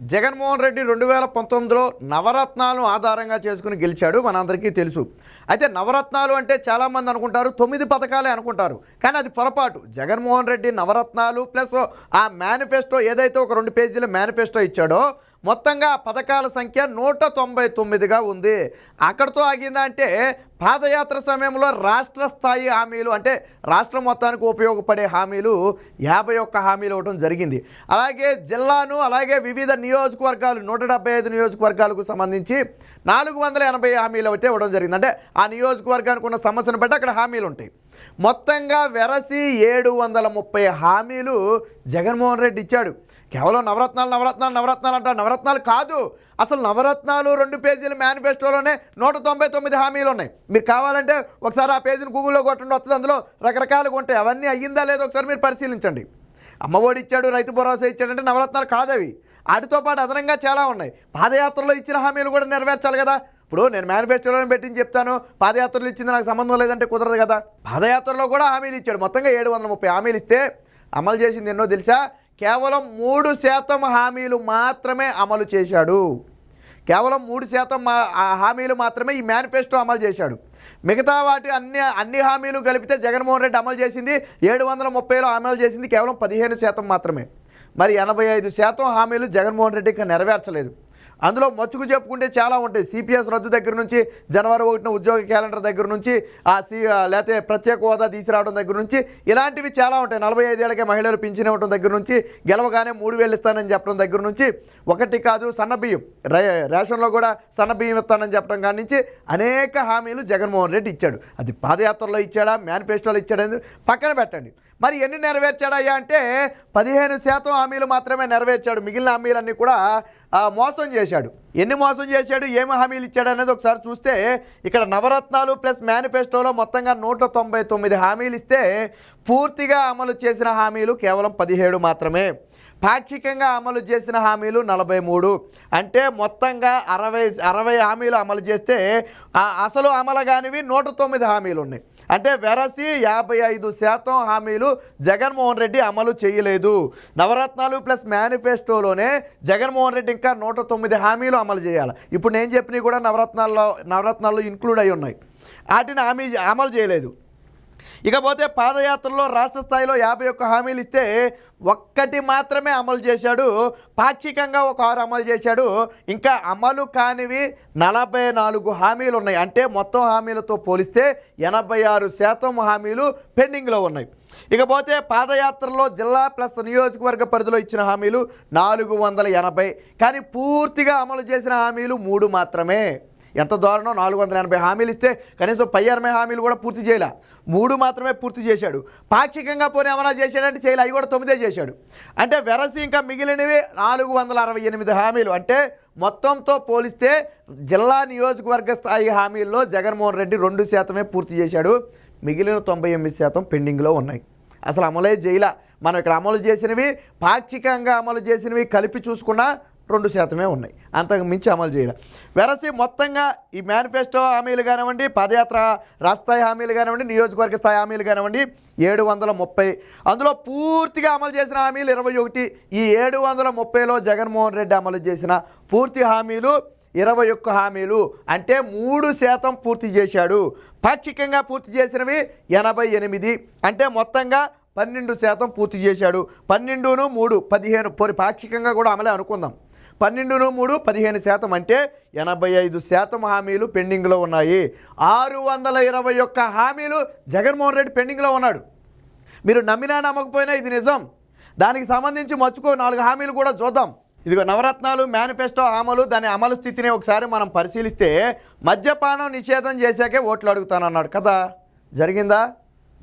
జగన్మోహన్ రెడ్డి రెండు వేల పంతొమ్మిదిలో నవరత్నాలను ఆధారంగా చేసుకుని గెలిచాడు మనందరికీ తెలుసు. అయితే నవరత్నాలు అంటే చాలామంది అనుకుంటారు తొమ్మిది పథకాలే అనుకుంటారు. కానీ అది పొరపాటు. జగన్మోహన్ రెడ్డి నవరత్నాలు ప్లస్ ఆ మేనిఫెస్టో ఏదైతే ఒక రెండు పేజీల మేనిఫెస్టో ఇచ్చాడో మొత్తంగా పథకాల సంఖ్య నూట తొంభై తొమ్మిదిగా ఉంది. అక్కడితో ఆగిందా అంటే పాదయాత్ర సమయంలో రాష్ట్ర స్థాయి హామీలు అంటే రాష్ట్రం మొత్తానికి ఉపయోగపడే హామీలు యాభై ఒక్క హామీలు ఇవ్వడం జరిగింది. అలాగే జిల్లాను అలాగే వివిధ నియోజకవర్గాలు నూట డెబ్బై ఐదు నియోజకవర్గాలకు సంబంధించి నాలుగు వందల ఎనభై హామీలు అయితే ఇవ్వడం జరిగింది. అంటే ఆ నియోజకవర్గానికి ఉన్న సమస్యను బట్టి అక్కడ హామీలు ఉంటాయి. మొత్తంగా వెరసి ఏడు వందల ముప్పై హామీలు జగన్మోహన్ రెడ్డి ఇచ్చాడు. కేవలం నవరత్నాలు నవరత్నాలు నవరత్నాలు అంటారు. నవరత్నాలు కాదు. అసలు నవరత్నాలు రెండు పేజీల మేనిఫెస్టోలోనే నూట తొంభై తొమ్మిది హామీలు ఉన్నాయి. మీరు కావాలంటే ఒకసారి ఆ పేజీని గూగుల్లో కొట్టండి వస్తుంది అందులో రకరకాలుగా ఉంటాయి. అవన్నీ అయ్యిందా లేదో ఒకసారి మీరు పరిశీలించండి. అమ్మఒడి ఇచ్చాడు రైతు భరోసా ఇచ్చాడంటే నవరత్నాలు కాదవి. వాటితో పాటు అదనంగా చాలా ఉన్నాయి. పాదయాత్రలో ఇచ్చిన హామీలు కూడా నెరవేర్చాలి కదా. ఇప్పుడు నేను మేనిఫెస్టోలో పెట్టింది చెప్తాను. పాదయాత్రలు ఇచ్చింది నాకు సంబంధం లేదంటే కుదరదు కదా. పాదయాత్రలో కూడా హామీలు ఇచ్చాడు. మొత్తంగా ఏడు వందల ముప్పై హామీలు ఇస్తే అమలు చేసింది ఎన్నో తెలుసా? కేవలం మూడు శాతం హామీలు మాత్రమే అమలు చేశాడు. కేవలం మూడు శాతం మా ఆ హామీలు మాత్రమే ఈ మేనిఫెస్టో అమలు చేశాడు. మిగతా వాటి అన్ని అన్ని హామీలు కలిపితే జగన్మోహన్ రెడ్డి అమలు చేసింది ఏడు వందల ముప్పైలో అమలు చేసింది కేవలం పదిహేను శాతం మాత్రమే. మరి ఎనభై ఐదు శాతం హామీలు జగన్మోహన్ రెడ్డి ఇంకా నెరవేర్చలేదు. అందులో మచ్చుకు చెప్పుకుంటే చాలా ఉంటాయి. సిపిఎస్ రద్దు దగ్గర నుంచి జనవరి ఒకటిన ఉద్యోగ క్యాలెండర్ దగ్గర నుంచి ఆ సి లేకపోతే ప్రత్యేక హోదా తీసుకురావడం దగ్గర నుంచి ఇలాంటివి చాలా ఉంటాయి. నలభై ఐదేళ్ళకే మహిళలు పింఛన్ ఇవ్వడం దగ్గర నుంచి గెలవగానే మూడు వేలు ఇస్తానని చెప్పడం దగ్గర నుంచి ఒకటి కాదు సన్నబియ్యం రే రేషన్లో కూడా సన్నబియ్యం ఇస్తానని చెప్పడం కాడి నుంచి అనేక హామీలు జగన్మోహన్ రెడ్డి ఇచ్చాడు. అది పాదయాత్రలో ఇచ్చాడా? మేనిఫెస్టోలో ఇచ్చాడని పక్కన పెట్టండి. మరి ఎన్ని నెరవేర్చాడయ్యా అంటే పదిహేను శాతం హామీలు మాత్రమే నెరవేర్చాడు. మిగిలిన హామీలన్నీ కూడా మోసం చేశాడు. ఎన్ని మోసం చేశాడు ఏమి హామీలు ఇచ్చాడు అనేది ఒకసారి చూస్తే ఇక్కడ నవరత్నాలు ప్లస్ మేనిఫెస్టోలో మొత్తంగా నూట తొంభై తొమ్మిది హామీలు ఇస్తే పూర్తిగా అమలు చేసిన హామీలు కేవలం పదిహేడు మాత్రమే. పాక్షికంగా అమలు చేసిన హామీలు నలభై మూడు. అంటే మొత్తంగా అరవై అరవై హామీలు అమలు చేస్తే అసలు అమలు కానివి నూట తొమ్మిది హామీలు ఉన్నాయి. అంటే వెరసి యాభై ఐదు శాతం హామీలు జగన్మోహన్ రెడ్డి అమలు చేయలేదు. నవరత్నాలు ప్లస్ మేనిఫెస్టోలోనే జగన్మోహన్ రెడ్డి ఇంకా నూట తొమ్మిది హామీలు అమలు చేయాలి. ఇప్పుడు నేను చెప్పినవి కూడా నవరత్నాల్లో నవరత్నాల్లో ఇంక్లూడ్ అయి ఉన్నాయి. వాటిని హామీ అమలు చేయలేదు. ఇకపోతే పాదయాత్రలో రాష్ట్ర స్థాయిలో యాభై ఒక్క హామీలు ఇస్తే ఒక్కటి మాత్రమే అమలు చేశాడు. పాక్షికంగా ఒక ఆరు అమలు చేశాడు. ఇంకా అమలు కానివి నలభై నాలుగు హామీలు ఉన్నాయి. అంటే మొత్తం హామీలతో పోలిస్తే ఎనభై ఆరు శాతం హామీలు పెండింగ్లో ఉన్నాయి. ఇకపోతే పాదయాత్రలో జిల్లా ప్లస్ నియోజకవర్గ పరిధిలో ఇచ్చిన హామీలు నాలుగు వందల ఎనభై. కానీ పూర్తిగా అమలు చేసిన హామీలు మూడు మాత్రమే. ఎంత దారుణం? నాలుగు వందల ఎనభై హామీలు ఇస్తే కనీసం పై అరవై హామీలు కూడా పూర్తి చేయలే. మూడు మాత్రమే పూర్తి చేశాడు. పాక్షికంగా పోనీ ఏమైనా చేశాడంటే చేయలే అవి కూడా తొమ్మిదే చేశాడు. అంటే వెరసి ఇంకా మిగిలినవి నాలుగు వందల అరవై ఎనిమిది హామీలు. అంటే మొత్తంతో పోలిస్తే జిల్లా నియోజకవర్గ స్థాయి హామీల్లో జగన్మోహన్ రెడ్డి రెండు శాతమే పూర్తి చేశాడు. మిగిలిన తొంభై ఎనిమిది శాతం పెండింగ్లో ఉన్నాయి. అసలు అమలే చేయలే. మనం ఇక్కడ అమలు చేసినవి పాక్షికంగా అమలు చేసినవి కలిపి చూసుకున్నా రెండు శాతమే ఉన్నాయి. అంతకు మించి అమలు చేయాలి. వెరసి మొత్తంగా ఈ మేనిఫెస్టో హామీలు కానివ్వండి పదయాత్ర రాష్ట్రస్థాయి హామీలు కానివ్వండి నియోజకవర్గ స్థాయి హామీలు కానివ్వండి ఏడు వందల ముప్పై. అందులో పూర్తిగా అమలు చేసిన హామీలు ఇరవై ఒకటి. ఈ ఏడు వందల ముప్పైలో జగన్మోహన్ రెడ్డి అమలు చేసిన పూర్తి హామీలు ఇరవై ఒక్క హామీలు. అంటే మూడు శాతం పూర్తి చేశాడు. పాక్షికంగా పూర్తి చేసినవి ఎనభై ఎనిమిది. అంటే మొత్తంగా పన్నెండు శాతం పూర్తి చేశాడు. పన్నెండును మూడు పదిహేను. పోరి పాక్షికంగా కూడా అమలే అనుకుందాం. పన్నెండును మూడు పదిహేను శాతం అంటే ఎనభై ఐదు శాతం హామీలు పెండింగ్లో ఉన్నాయి. ఆరు వందల ఇరవై ఒక్క హామీలు జగన్మోహన్ రెడ్డి పెండింగ్లో ఉన్నాడు. మీరు నమ్మినా నమ్మకపోయినా ఇది నిజం. దానికి సంబంధించి మచ్చుకో నాలుగు హామీలు కూడా చూద్దాం. ఇదిగో నవరత్నాలు మేనిఫెస్టో అమలు దాని అమలు స్థితిని ఒకసారి మనం పరిశీలిస్తే మద్యపానం నిషేధం చేశాకే ఓట్లు అడుగుతానన్నాడు కదా. జరిగిందా?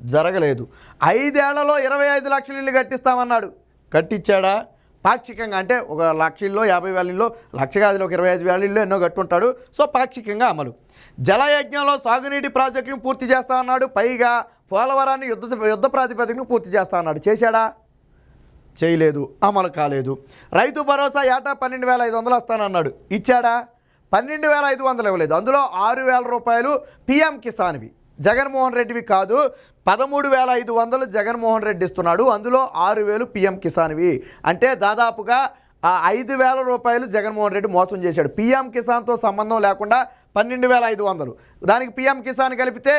జరగలేదు. ఐదేళ్ళలో ఇరవై ఐదు లక్షల ఇల్లు కట్టిస్తామన్నాడు. కట్టించాడా పాక్షికంగా అంటే ఒక లక్ష యాభై వేల ఇల్లు లక్ష కాదులో ఒక ఇరవై ఐదు వేల ఎన్నో కట్టుంటాడు. సో పాక్షికంగా అమలు. జలయజ్ఞంలో సాగునీటి ప్రాజెక్టులను పూర్తి చేస్తా అన్నాడు. పైగా పోలవరాన్ని యుద్ధ యుద్ధ ప్రాతిపదికను పూర్తి చేస్తా అన్నాడు. చేశాడా? చేయలేదు. అమలు కాలేదు. రైతు భరోసా ఏటా పన్నెండు వేల ఐదు వందలు వస్తానన్నాడు ఇచ్చాడా? పన్నెండు వేల ఐదు వందలు ఇవ్వలేదు. అందులో ఆరు వేల రూపాయలు పిఎం కిసాన్వి. జగన్మోహన్ రెడ్డివి కాదు పదమూడు వేల ఐదు వందలు జగన్మోహన్ రెడ్డి ఇస్తున్నాడు. అందులో ఆరు వేలు పిఎం కిసాన్వి. అంటే దాదాపుగా ఆ ఐదు వేల రూపాయలు జగన్మోహన్ రెడ్డి మోసం చేశాడు. పీఎం కిసాన్తో సంబంధం లేకుండా పన్నెండు వేల ఐదు వందలు. దానికి పీఎం కిసాన్ కలిపితే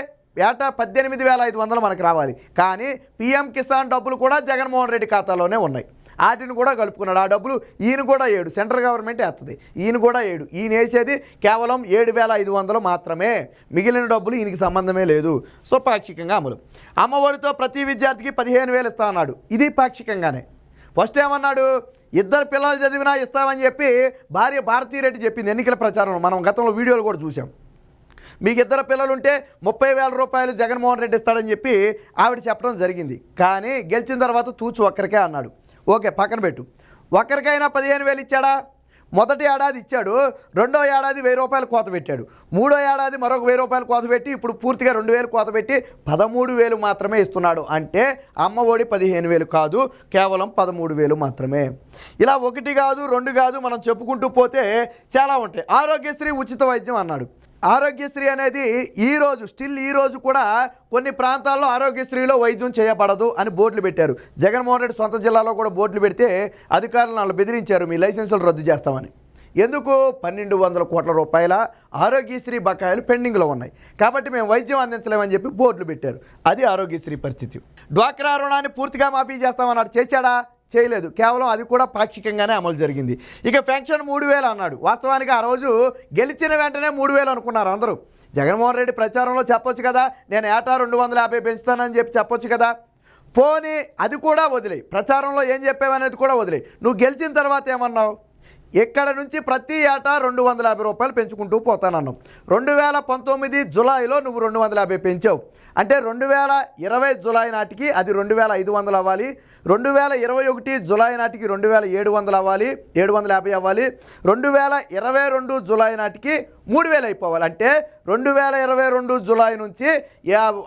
ఏటా పద్దెనిమిది వేల ఐదు వందలు మనకు రావాలి. కానీ పీఎం కిసాన్ డబ్బులు కూడా జగన్మోహన్ రెడ్డి ఖాతాలోనే ఉన్నాయి. వాటిని కూడా కలుపుకున్నాడు. ఆ డబ్బులు ఈయన కూడా ఏడు సెంట్రల్ గవర్నమెంట్ వేస్తుంది ఈయన కూడా ఏడు. ఈయన వేసేది కేవలం ఏడు వేల ఐదు వందలు మాత్రమే. మిగిలిన డబ్బులు ఈయనకి సంబంధమే లేదు. సో పాక్షికంగా అమలు. అమ్మఒడితో ప్రతి విద్యార్థికి పదిహేను వేలు ఇస్తా అన్నాడు. ఇది పాక్షికంగానే. ఫస్ట్ ఏమన్నాడు? ఇద్దరు పిల్లలు చదివినా ఇస్తామని చెప్పి భార్య భారతీరెడ్డి చెప్పింది ఎన్నికల ప్రచారంలో. మనం గతంలో వీడియోలు కూడా చూసాం మీకు ఇద్దరు పిల్లలుంటే ముప్పై వేల రూపాయలు జగన్మోహన్ రెడ్డి ఇస్తాడని చెప్పి ఆవిడ చెప్పడం జరిగింది. కానీ గెలిచిన తర్వాత తూచు ఒక్కరికే అన్నాడు. ఓకే పక్కన పెట్టు. ఒకరికైనా పదిహేను వేలు ఇచ్చాడా? మొదటి ఏడాది ఇచ్చాడు రెండో ఏడాది వెయ్యి రూపాయలు కోత పెట్టాడు. మూడో ఏడాది మరొక వెయ్యి రూపాయలు కోత పెట్టి ఇప్పుడు పూర్తిగా రెండు వేలు కోత పెట్టి పదమూడు వేలు మాత్రమే ఇస్తున్నాడు. అంటే అమ్మ ఒడి పదిహేను వేలు కాదు కేవలం పదమూడు వేలు మాత్రమే. ఇలా ఒకటి కాదు రెండు కాదు మనం చెప్పుకుంటూ పోతే చాలా ఉంటాయి. ఆరోగ్యశ్రీ ఉచిత వైద్యం అన్నాడు. ఆరోగ్యశ్రీ అనేది ఈ రోజు స్టిల్ ఈ రోజు కూడా కొన్ని ప్రాంతాల్లో ఆరోగ్యశ్రీలో వైద్యం చేయబడదు అని బోర్డులు పెట్టారు. జగన్మోహన్ రెడ్డి సొంత జిల్లాలో కూడా బోర్డులు పెడితే అధికారులు వాళ్ళు బెదిరించారు మీ లైసెన్సులు రద్దు చేస్తామని. ఎందుకు? పన్నెండు వందల కోట్ల రూపాయల ఆరోగ్యశ్రీ బకాయిలు పెండింగ్లో ఉన్నాయి. కాబట్టి మేము వైద్యం అందించలేమని చెప్పి బోర్డులు పెట్టారు. అది ఆరోగ్యశ్రీ పరిస్థితి. డ్వాక్రా రుణాన్ని పూర్తిగా మాఫీ చేస్తామన్నాడు. చేశాడా? చేయలేదు. కేవలం అది కూడా పాక్షికంగానే అమలు జరిగింది. ఇక పెన్షన్ మూడు వేలు అన్నాడు. వాస్తవానికి ఆ రోజు గెలిచిన వెంటనే మూడు వేలు అనుకున్నారు అందరూ. జగన్మోహన్ రెడ్డి ప్రచారంలో చెప్పొచ్చు కదా నేను ఏటా రెండు వందల యాభై పెంచుతానని చెప్పి చెప్పొచ్చు కదా. పోనీ అది కూడా వదిలే ప్రచారంలో ఏం చెప్పావనేది కూడా వదిలే నువ్వు గెలిచిన తర్వాత ఏమన్నావు? ఇక్కడ నుంచి ప్రతి ఏటా రెండు వందల యాభై రూపాయలు పెంచుకుంటూ పోతానన్నావు. రెండు వేల పంతొమ్మిది జులైలో నువ్వు రెండు వందల యాభై పెంచావు. అంటే రెండు వేల ఇరవై జులై నాటికి అది రెండు వేల ఐదు వందలు అవ్వాలి. రెండు వేల ఇరవై ఒకటి జులై నాటికి రెండు వేల ఏడు వందలు అవ్వాలి. ఏడు వందల యాభై అవ్వాలి. రెండు వేల ఇరవై రెండు జులై నాటికి మూడు వేలు అయిపోవాలి. అంటే రెండు వేల ఇరవై రెండు జులై నుంచి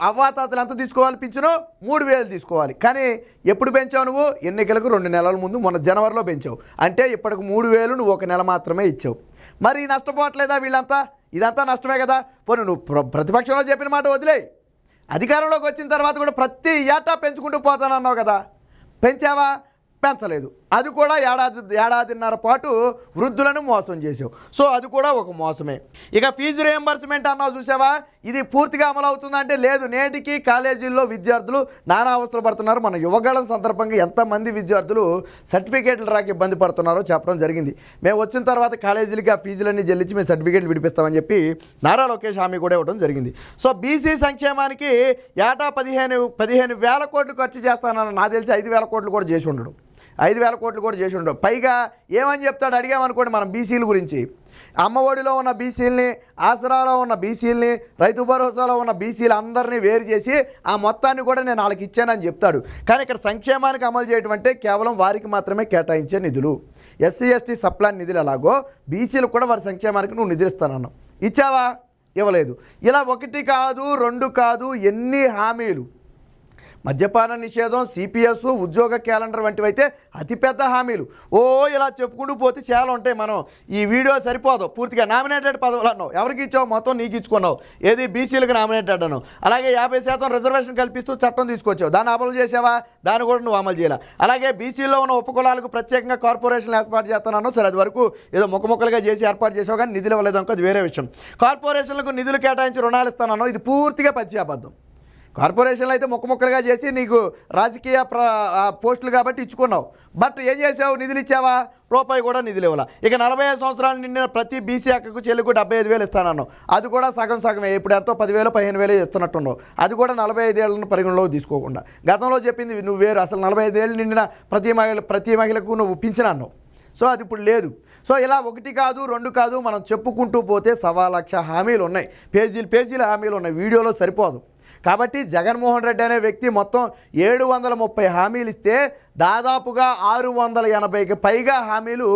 అవ్వాతాతలు ఎంత తీసుకోవాలి పింఛను? మూడు వేలు తీసుకోవాలి. కానీ ఎప్పుడు పెంచావు నువ్వు? ఎన్నికలకు రెండు నెలల ముందు మొన్న జనవరిలో పెంచావు. అంటే ఇప్పటికి మూడు వేలు నువ్వు ఒక నెల మాత్రమే ఇచ్చావు. మరి నష్టపోవట్లేదా వీళ్ళంతా? ఇదంతా నష్టమే కదా. పోనీ నువ్వు ప్ర- ప్రతిపక్షంలో చెప్పిన మాట వదిలేయి. అధికారంలోకి వచ్చిన తర్వాత కూడా ప్రతి ఏటా పెంచుకుంటూ పోతానన్నావు కదా. పెంచావా? పెంచలేదు. అది కూడా ఏడాది ఏడాదిన్నర పాటు వృద్ధులను మోసం చేసావు సో అది కూడా ఒక మోసమే. ఇక ఫీజు రియంబర్స్మెంట్ అన్నావు చూసావా? ఇది పూర్తిగా అమలు అవుతుందంటే లేదు. నేటికి కాలేజీల్లో విద్యార్థులు నానా అవసరం పడుతున్నారు. మన యువగళం సందర్భంగా ఎంతమంది విద్యార్థులు సర్టిఫికేట్లు రాక ఇబ్బంది పడుతున్నారో చెప్పడం జరిగింది. మేము వచ్చిన తర్వాత కాలేజీలకి ఆ ఫీజులన్నీ చెల్లించి మేము సర్టిఫికేట్లు విడిపిస్తామని చెప్పి నారా లోకేష్ హామీ కూడా ఇవ్వడం జరిగింది. సో బీసీ సంక్షేమానికి ఏటా పదిహేను పదిహేను వేల కోట్లు ఖర్చు చేస్తానని నాకు తెలిసి ఐదు వేల కోట్లు కూడా చేసి ఉండడు. ఐదు వేల కోట్లు కూడా చేసి ఉండవు. పైగా ఏమని చెప్తాడు? అడిగామనుకోండి మనం బీసీల గురించి. అమ్మఒడిలో ఉన్న బీసీలని ఆసరాలో ఉన్న బీసీలని రైతు భరోసాలో ఉన్న బీసీలు అందరినీ వేరు చేసి ఆ మొత్తాన్ని కూడా నేను వాళ్ళకి ఇచ్చానని చెప్తాడు. కానీ ఇక్కడ సంక్షేమానికి అమలు చేయడం అంటే కేవలం వారికి మాత్రమే కేటాయించే నిధులు. ఎస్సీ ఎస్టీ సప్లాన్ నిధులు ఎలాగో బీసీలకు కూడా వారి సంక్షేమానికి నువ్వు నిధులు ఇస్తానన్నావు ఇచ్చావా? ఇవ్వలేదు. ఇలా ఒకటి కాదు రెండు కాదు ఎన్ని హామీలు? మద్యపాన నిషేధం సిపిఎస్ ఉద్యోగ క్యాలెండర్ వంటివైతే అతిపెద్ద హామీలు. ఓ ఇలా చెప్పుకుంటూ పోతే చాలా ఉంటాయి మనం. ఈ వీడియో సరిపోదు. పూర్తిగా నామినేటెడ్ పదవులు అన్నావు. ఎవరికి ఇచ్చావు? మొత్తం నీకు ఇచ్చుకున్నావు. ఏది బీసీలకు నామినేటెడ్ అన్నావు. అలాగే యాభై శాతం రిజర్వేషన్ కల్పిస్తూ చట్టం తీసుకొచ్చావు. దాన్ని అమలు చేసావా? దాన్ని కూడా నువ్వు అమలు చేయాలి. అలాగే బీసీలో ఉన్న ఉపకులాలకు ప్రత్యేకంగా కార్పొరేషన్లు ఏర్పాటు చేస్తున్నాను. సరే అది వరకు ఏదో ముఖముఖలుగా చేసి ఏర్పాటు చేసావు కానీ నిధులు ఇవ్వలేదు అనుకో అది వేరే విషయం. కార్పొరేషన్లకు నిధులు కేటాయించి రుణాలు ఇస్తానన్నావు. ఇది పూర్తిగా పచ్చి అబద్ధం. కార్పొరేషన్లు అయితే మొక్క మొక్కలుగా చేసి నీకు రాజకీయ పోస్టులు కాబట్టి ఇచ్చుకున్నావు. బట్ ఏం చేసావు? నిధులు ఇచ్చావా? రూపాయి కూడా నిధులు ఇవ్వాల. ఇక నలభై ఐదు సంవత్సరాలు నిండిన ప్రతి బీసీ అక్కకు చెల్లికు డెబ్బై ఐదు వేలు ఇస్తానన్నావు. అది కూడా సగం సగమే. ఇప్పుడు ఎంతో పదివేలు పదిహేను వేలు ఇస్తున్నట్టున్నావు అది కూడా నలభై ఐదు పరిగణలోకి తీసుకోకుండా. గతంలో చెప్పింది నువ్వు వేరు. అసలు నలభై ఐదేళ్ళు నిండిన ప్రతి మహిళ ప్రతి మహిళకు నువ్వు పింఛన్ సో అది ఇప్పుడు లేదు. సో ఇలా ఒకటి కాదు రెండు కాదు మనం చెప్పుకుంటూ పోతే సవా లక్ష హామీలు ఉన్నాయి పేజీలు పేజీల హామీలు ఉన్నాయి వీడియోలో సరిపోదు. కాబట్టి జగన్మోహన్ రెడ్డి అనే వ్యక్తి మొత్తం ఏడు వందల ముప్పై హామీలు ఇస్తే దాదాపుగా ఆరు వందల ఎనభైకి పైగా హామీలు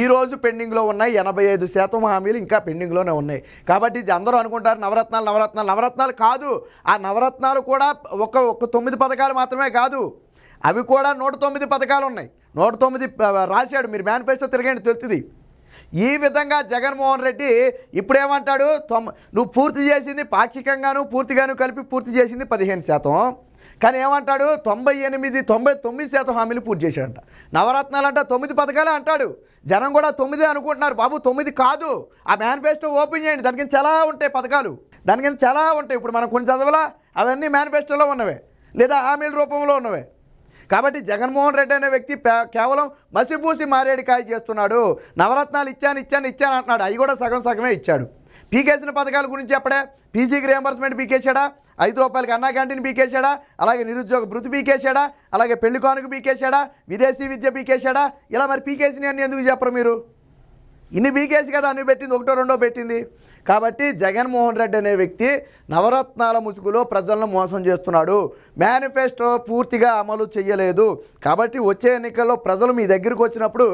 ఈరోజు పెండింగ్లో ఉన్నాయి. ఎనభై ఐదు శాతం హామీలు ఇంకా పెండింగ్లోనే ఉన్నాయి. కాబట్టి ఇది అందరూ అనుకుంటారు నవరత్నాలు నవరత్నాలు నవరత్నాలు కాదు. ఆ నవరత్నాలు కూడా ఒక ఒక తొమ్మిది పథకాలు మాత్రమే కాదు. అవి కూడా నూట తొమ్మిది పథకాలు ఉన్నాయి. నూట తొమ్మిది రాశాడు. మీరు మేనిఫెస్టో తిరగండి తెలుస్తుంది. ఈ విధంగా జగన్మోహన్ రెడ్డి ఇప్పుడేమంటాడు? తొమ్ నువ్వు పూర్తి చేసింది పాక్షికంగాను పూర్తిగాను కలిపి పూర్తి చేసింది పదిహేను శాతం. కానీ ఏమంటాడు? తొంభై ఎనిమిది తొంభై తొమ్మిది శాతం హామీలు పూర్తి చేశాడంట. నవరత్నాలు అంటే తొమ్మిది పథకాలే అంటాడు. జనం కూడా తొమ్మిదే అనుకుంటున్నారు. బాబు తొమ్మిది కాదు. ఆ మేనిఫెస్టో ఓపెన్ చేయండి. దాని కింద చాలా ఉంటాయి పథకాలు. దాని కింద చాలా ఉంటాయి. ఇప్పుడు మనం కొన్ని చదవలా? అవన్నీ మేనిఫెస్టోలో ఉన్నవే. లేదా హామీల రూపంలో ఉన్నవే. కాబట్టి జగన్మోహన్ రెడ్డి అనే వ్యక్తి కేవలం మసిపూసి మారేడికాయ చేస్తున్నాడు. నవరత్నాలు ఇచ్చాను ఇచ్చాను ఇచ్చాను అంటున్నాడు. అవి కూడా సగం సగమే ఇచ్చాడు. పీకేసిన పథకాల గురించి చెప్పడే. పీజీకి రియంబర్స్మెంట్ పీకేశాడా? ఐదు రూపాయలకి అన్నా క్యాంటీన్ పీకేశాడా? అలాగే నిరుద్యోగ భృతి పీకేశాడా? అలాగే పెళ్ళి కానుక పీకేశాడా? విదేశీ విద్య పీకేశాడా? ఇలా మరి పీకేసిన అన్ని ఎందుకు చెప్పరు మీరు? ఇన్ని పీకేసి కదా అన్ని పెట్టింది ఒకటో రెండో పెట్టింది. కాబట్టి జగన్మోహన్ రెడ్డి అనే వ్యక్తి నవరత్నాల ముసుగులో ప్రజలను మోసం చేస్తున్నాడు. మేనిఫెస్టో పూర్తిగా అమలు చేయలేదు. కాబట్టి వచ్చే ఎన్నికల్లో ప్రజలు మీ దగ్గరికి వచ్చినప్పుడు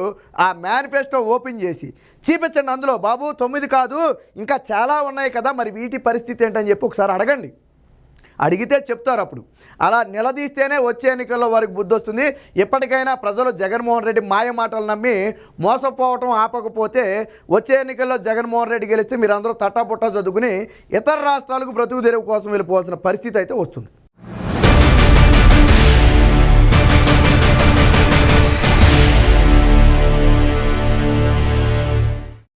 ఆ మేనిఫెస్టో ఓపెన్ చేసి చూపించండి అందులో బాబు తొమ్మిది కాదు ఇంకా చాలా ఉన్నాయి కదా మరి వీటి పరిస్థితి ఏంటని చెప్పి ఒకసారి అడగండి. అడిగితే చెప్తారు అప్పుడు. అలా నిలదీస్తేనే వచ్చే ఎన్నికల్లో వారికి బుద్ధి వస్తుంది. ఎప్పటికైనా ప్రజలు జగన్మోహన్ రెడ్డి మాయ మాటలు నమ్మి మోసపోవటం ఆపకపోతే వచ్చే ఎన్నికల్లో జగన్మోహన్ రెడ్డి గెలిస్తే మీరందరూ తట్టాపుట్టా చదువుకుని ఇతర రాష్ట్రాలకు బ్రతుకు తెరువు కోసం వెళ్ళిపోవాల్సిన పరిస్థితి అయితే వస్తుంది.